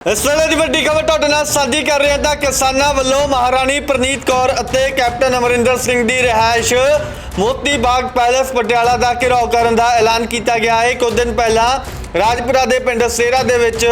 ਇਸ ਵੇਲੇ ਦੀ ਵੱਡੀ ਖਬਰ ਤੁਹਾਡੇ ਨਾਲ ਸਾਂਝੀ ਕਰ ਰਹੇ ਹਾਂ ਤਾਂ ਕਿਸਾਨਾਂ ਵੱਲੋਂ ਮਹਾਰਾਣੀ ਪ੍ਰਨੀਤ ਕੌਰ ਅਤੇ ਕੈਪਟਨ ਅਮਰਿੰਦਰ ਸਿੰਘ ਦੀ ਰਿਹਾਇਸ਼ ਮੋਤੀ ਬਾਗ ਪੈਲੇਸ ਪਟਿਆਲਾ ਦਾ ਘਿਰਾਓ ਕਰਨ ਦਾ ਐਲਾਨ ਕੀਤਾ ਗਿਆ ਹੈ। ਕੁਝ ਦਿਨ ਪਹਿਲਾਂ ਰਾਜਪੁਰਾ ਦੇ ਪਿੰਡ ਸੇਰਾ ਦੇ ਵਿੱਚ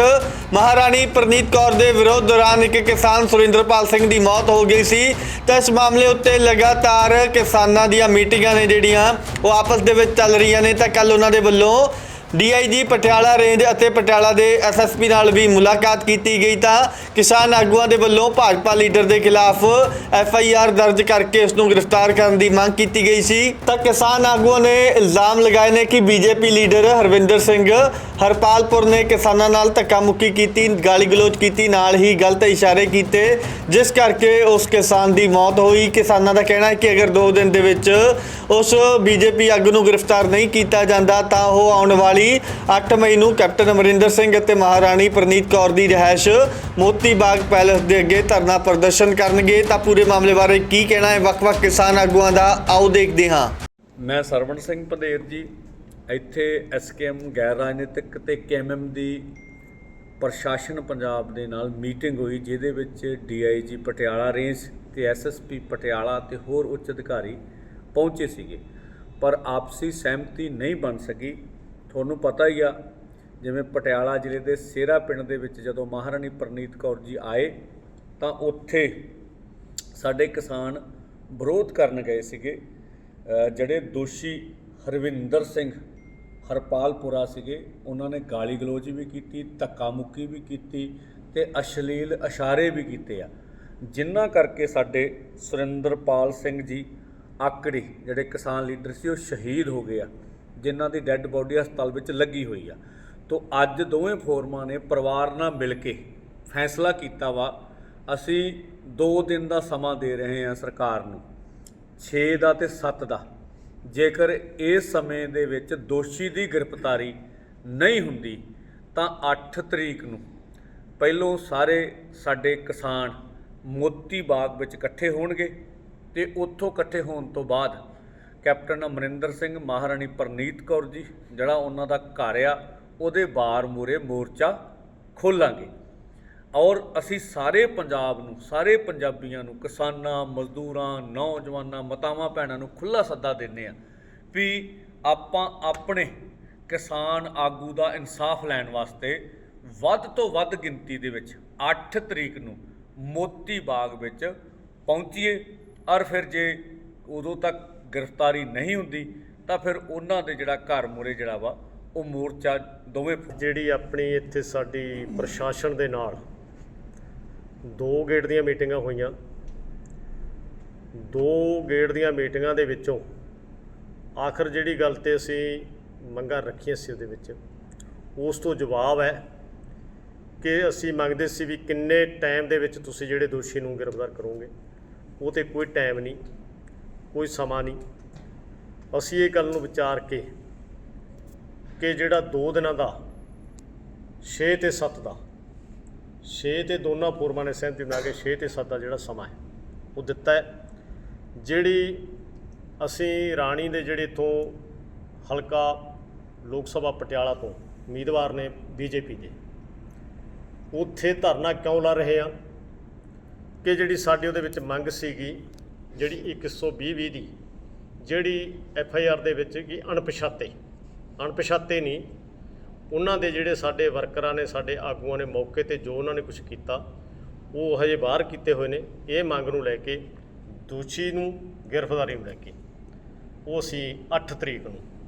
ਮਹਾਰਾਣੀ ਪ੍ਰਨੀਤ ਕੌਰ ਦੇ ਵਿਰੋਧ ਦੌਰਾਨ ਇੱਕ ਕਿਸਾਨ ਸੁਰਿੰਦਰਪਾਲ ਸਿੰਘ ਦੀ ਮੌਤ ਹੋ ਗਈ ਸੀ। ਤਾਂ ਇਸ ਮਾਮਲੇ ਉੱਤੇ ਲਗਾਤਾਰ ਕਿਸਾਨਾਂ ਦੀਆਂ ਮੀਟਿੰਗਾਂ ਨੇ ਜਿਹੜੀਆਂ ਉਹ ਆਪਸ ਦੇ ਵਿੱਚ ਚੱਲ ਰਹੀਆਂ ਨੇ। ਤਾਂ ਕੱਲ ਉਹਨਾਂ ਦੇ ਵੱਲੋਂ ਡੀਆਈਜੀ ਪਟਿਆਲਾ ਰੇਂਜ ਅਤੇ ਪਟਿਆਲਾ ਦੇ ਐਸਐਸਪੀ ਨਾਲ ਵੀ ਮੁਲਾਕਾਤ ਕੀਤੀ ਗਈ ਤਾਂ ਕਿਸਾਨ ਆਗੂਆਂ ਦੇ ਵੱਲੋਂ ਭਾਜਪਾ ਲੀਡਰ ਦੇ ਖਿਲਾਫ ਐਫਆਈਆਰ ਦਰਜ ਕਰਕੇ ਉਸ ਨੂੰ ਗ੍ਰਿਫਤਾਰ ਕਰਨ ਦੀ ਮੰਗ ਕੀਤੀ ਗਈ ਸੀ। ਤਾਂ ਕਿਸਾਨ ਆਗੂਆਂ ਨੇ ਇਲਜ਼ਾਮ ਲਗਾਏ ਨੇ ਕਿ ਬੀਜੇਪੀ ਲੀਡਰ ਹਰਵਿੰਦਰ ਸਿੰਘ ਹਰਪਾਲਪੁਰ ਨੇ ਕਿਸਾਨਾਂ ਨਾਲ ਧੱਕਾ ਮੁੱਕੀ ਕੀਤੀ ਗਾਲੀ ਗਲੋਚ ਕੀਤੀ, ਨਾਲ ਹੀ ਗਲਤ ਇਸ਼ਾਰੇ ਕੀਤੇ, ਜਿਸ ਕਰਕੇ ਉਸ ਕਿਸਾਨ ਦੀ ਮੌਤ ਹੋਈ। ਕਿਸਾਨਾਂ ਦਾ ਕਹਿਣਾ ਹੈ ਕਿ ਅਗਰ 2 ਦਿਨ ਦੇ ਵਿੱਚ ਉਸ ਬੀਜੇਪੀ ਆਗੂ ਨੂੰ ਗ੍ਰਿਫਤਾਰ ਨਹੀਂ ਕੀਤਾ ਜਾਂਦਾ ਤਾਂ ਉਹ ਆਉਣ ਵਾਲੀ 8 ਮਈ ਨੂੰ ਕੈਪਟਨ ਅਮਰਿੰਦਰ ਸਿੰਘ ਅਤੇ ਮਹਾਰਾਣੀ ਪ੍ਰਨੀਤ ਕੌਰ ਦੀ ਰਿਹਾਇਸ਼ ਮੋਤੀ ਬਾਗ ਪੈਲੇਸ ਦੇ ਅੱਗੇ ਧਰਨਾ ਪ੍ਰਦਰਸ਼ਨ ਕਰਨਗੇ। ਤਾਂ ਪੂਰੇ ਮਾਮਲੇ ਬਾਰੇ ਕੀ ਕਹਿਣਾ ਹੈ? ਵੱਖ-ਵੱਖ ਕਿਸਾਨ ਆਗੂਆਂ ਦਾ ਆਓ ਦੇਖਦੇ ਹਾਂ। ਮੈਂ ਸਰਵਣ ਸਿੰਘ ਪੰਦੇਰ ਜੀ, ਇੱਥੇ ਐਸਕੇਐਮ ਗੈਰ ਰਾਜਨੀਤਿਕ ਤੇ ਕੇਐਮਐਮ ਦੀ ਪ੍ਰਸ਼ਾਸਨ ਪੰਜਾਬ ਦੇ ਨਾਲ ਮੀਟਿੰਗ ਹੋਈ, ਜਿਹਦੇ ਵਿੱਚ ਡੀਆਈਜੀ ਪਟਿਆਲਾ ਰੇਂਜ ਤੇ ਐਸਐਸਪੀ ਪਟਿਆਲਾ ਤੇ ਹੋਰ ਉੱਚ ਅਧਿਕਾਰੀ ਪਹੁੰਚੇ ਸੀਗੇ। ਪਰ ਆਪਸੀ ਸਹਿਮਤੀ ਨਹੀਂ ਬਣ ਸਕੀ। ਤੁਹਾਨੂੰ ਪਤਾ ਹੀ ਆ, ਜਿਵੇਂ ਪਟਿਆਲਾ ਜ਼ਿਲ੍ਹੇ ਦੇ ਸੇਰਾ ਪਿੰਡ ਦੇ ਵਿੱਚ ਜਦੋਂ ਮਹਾਰਾਣੀ ਪ੍ਰਨੀਤ ਕੌਰ ਜੀ ਆਏ, ਤਾਂ ਉੱਥੇ ਸਾਡੇ ਕਿਸਾਨ ਵਿਰੋਧ ਕਰਨ ਗਏ ਸੀਗੇ। ਜਿਹੜੇ ਦੋਸ਼ੀ ਹਰਵਿੰਦਰ ਸਿੰਘ ਹਰਪਾਲਪੁਰਾ ਸੀਗੇ, ਉਹਨਾਂ ਨੇ ਗਾਲੀ ਗਲੋਚ ਵੀ ਕੀਤੀ ਧੱਕਾ ਮੁੱਕੀ ਵੀ ਕੀਤੀ ਤੇ ਅਸ਼ਲੀਲ ਇਸ਼ਾਰੇ ਵੀ ਕੀਤੇ ਆ। ਜਿਨ੍ਹਾਂ ਕਰਕੇ ਸਾਡੇ ਸੁਰਿੰਦਰਪਾਲ ਸਿੰਘ ਜੀ ਆਕੜੀ, ਜਿਹੜੇ ਕਿਸਾਨ ਲੀਡਰ ਸੀ, ਉਹ ਸ਼ਹੀਦ ਹੋ ਗਏ ਆ। ਜਿਨ੍ਹਾਂ ਦੀ ਡੈੱਡ ਬੋਡੀ ਹਸਪਤਾਲ ਵਿੱਚ ਲੱਗੀ ਹੋਈ ਆ। ਤੋਂ ਅੱਜ ਦੋਵੇਂ ਫੋਰਮਾਂ ਨੇ ਪਰਿਵਾਰ ਨਾਲ ਮਿਲ ਕੇ ਫੈਸਲਾ ਕੀਤਾ ਵਾ। ਅਸੀਂ 2 ਦਿਨ ਦਾ ਸਮਾਂ ਦੇ ਰਹੇ ਹਾਂ ਸਰਕਾਰ ਨੂੰ। 6 ਦਾ ਤੇ 7 ਦਾ। ਜੇਕਰ ਇਸ ਸਮੇਂ ਦੇ ਵਿੱਚ ਦੋਸ਼ੀ ਦੀ ਗ੍ਰਿਫਤਾਰੀ ਨਹੀਂ ਹੁੰਦੀ, ਤਾਂ 8 ਤਰੀਕ ਨੂੰ ਪਹਿਲੋਂ ਸਾਰੇ ਸਾਡੇ ਕਿਸਾਨ ਮੋਤੀ ਬਾਗ ਵਿੱਚ ਇਕੱਠੇ ਹੋਣਗੇ ਤੇ ਉੱਥੋਂ ਇਕੱਠੇ ਹੋਣ ਤੋਂ ਬਾਅਦ ਕੈਪਟਨ ਅਮਰਿੰਦਰ ਸਿੰਘ ਮਹਾਰਾਣੀ ਪ੍ਰਨੀਤ ਕੌਰ ਜੀ, ਜਿਹੜਾ ਉਹਨਾਂ ਦਾ ਘਰ ਆ, ਉਹਦੇ ਬਾਰ ਮੂਰੇ ਮੋਰਚਾ ਖੋਲਾਂਗੇ। ਔਰ ਅਸੀਂ ਸਾਰੇ ਪੰਜਾਬ ਨੂੰ, ਸਾਰੇ ਪੰਜਾਬੀਆਂ ਨੂੰ, ਕਿਸਾਨਾਂ, ਮਜ਼ਦੂਰਾਂ, ਨੌਜਵਾਨਾਂ, ਮਤਾਵਾਂ, ਭੈਣਾਂ ਨੂੰ ਖੁੱਲਾ ਸੱਦਾ ਦਿੰਨੇ ਆ ਵੀ ਆਪਾਂ ਆਪਣੇ ਕਿਸਾਨ ਆਗੂ ਦਾ ਇਨਸਾਫ ਲੈਣ ਵਾਸਤੇ ਵੱਧ ਤੋਂ ਵੱਧ ਗਿਣਤੀ ਦੇ ਵਿੱਚ 8 ਤਰੀਕ ਨੂੰ ਮੋਤੀ ਬਾਗ ਵਿੱਚ ਪਹੁੰਚੀਏ। ਔਰ ਫਿਰ ਜੇ ਉਦੋਂ ਤੱਕ ਗ੍ਰਿਫਤਾਰੀ ਨਹੀਂ ਹੁੰਦੀ, ਤਾਂ ਫਿਰ ਉਹਨਾਂ ਦੇ ਜਿਹੜਾ ਘਰ ਮੂਰੇ ਜਿਹੜਾ ਵਾ, ਉਹ ਮੋਰਚਾ ਦੋਵੇਂ ਜਿਹੜੀ ਆਪਣੀ ਇੱਥੇ ਸਾਡੀ ਪ੍ਰਸ਼ਾਸਨ ਦੇ ਨਾਲ ਦੋ ਗੇੜ ਦੀਆਂ ਮੀਟਿੰਗਾਂ ਹੋਈਆਂ, ਦੋ ਗੇੜ ਦੀਆਂ ਮੀਟਿੰਗਾਂ ਦੇ ਵਿੱਚੋਂ ਆਖਰ ਜਿਹੜੀ ਗੱਲ ਤੇ ਅਸੀਂ ਮੰਗਾਂ ਰੱਖੀਆਂ ਸੀ ਉਹਦੇ ਵਿੱਚ, ਉਸ ਤੋਂ ਜਵਾਬ ਹੈ ਕਿ ਅਸੀਂ ਮੰਗਦੇ ਸੀ ਵੀ ਕਿੰਨੇ ਟਾਈਮ ਦੇ ਵਿੱਚ ਤੁਸੀਂ ਜਿਹੜੇ ਦੋਸ਼ੀ ਨੂੰ ਗ੍ਰਿਫਤਾਰ ਕਰੋਗੇ, ਉਹ ਤੇ ਕੋਈ ਟਾਈਮ ਨਹੀਂ। ਕੋਈ ਸਮਾਂ ਨਹੀਂ। ਅਸੀਂ ਇਹ ਗੱਲ ਨੂੰ ਵਿਚਾਰ ਕੇ ਕਿ ਜਿਹੜਾ 2 ਦਿਨਾਂ ਦਾ 6 ਤੇ 7 ਦਾ 6 ਤੇ ਦੋਨਾਂ ਫੋਰਮਾਂ ਨੇ ਸਹਿਮਤੀ ਬਣਾ ਕੇ 6 ਤੇ 7 ਦਾ ਜਿਹੜਾ ਸਮਾਂ ਹੈ, ਉਹ ਦਿੱਤਾ ਹੈ। ਜਿਹੜੀ ਅਸੀਂ ਰਾਣੀ ਦੇ ਜਿਹੜੇ ਇਥੋਂ ਹਲਕਾ ਲੋਕ ਸਭਾ ਪਟਿਆਲਾ ਤੋਂ ਉਮੀਦਵਾਰ ਨੇ ਬੀਜੇਪੀ ਦੇ, ਉੱਥੇ ਧਰਨਾ ਕਿਉਂ ਲਾ ਰਹੇ ਆ ਕਿ ਜਿਹੜੀ ਸਾਡੀ ਉਹਦੇ ਵਿੱਚ ਮੰਗ ਸੀਗੀ ਜਿਹੜੀ 120 20 ਦੀ, ਜਿਹੜੀ ਐਫ ਆਈ ਆਰ ਦੇ ਵਿੱਚ ਕਿ ਅਣਪਛਾਤੇ ਅਣਪਛਾਤੇ ਨਹੀਂ, ਉਹਨਾਂ ਦੇ ਜਿਹੜੇ ਸਾਡੇ ਵਰਕਰਾਂ ਨੇ, ਸਾਡੇ ਆਗੂਆਂ ਨੇ ਮੌਕੇ ਤੇ ਜੋ ਉਹਨਾਂ ਨੇ ਕੁਝ ਕੀਤਾ, ਉਹ ਹਜੇ ਬਾਹਰ ਕੀਤੇ ਹੋਏ ਨੇ। ਇਹ ਮੰਗ ਨੂੰ ਲੈ ਕੇ ਦੋਸ਼ੀ ਨੂੰ ਗ੍ਰਿਫਤਾਰੀ ਨੂੰ ਲੈ ਕੇ, ਉਹ ਸੀ 8 ਤਰੀਕ ਨੂੰ।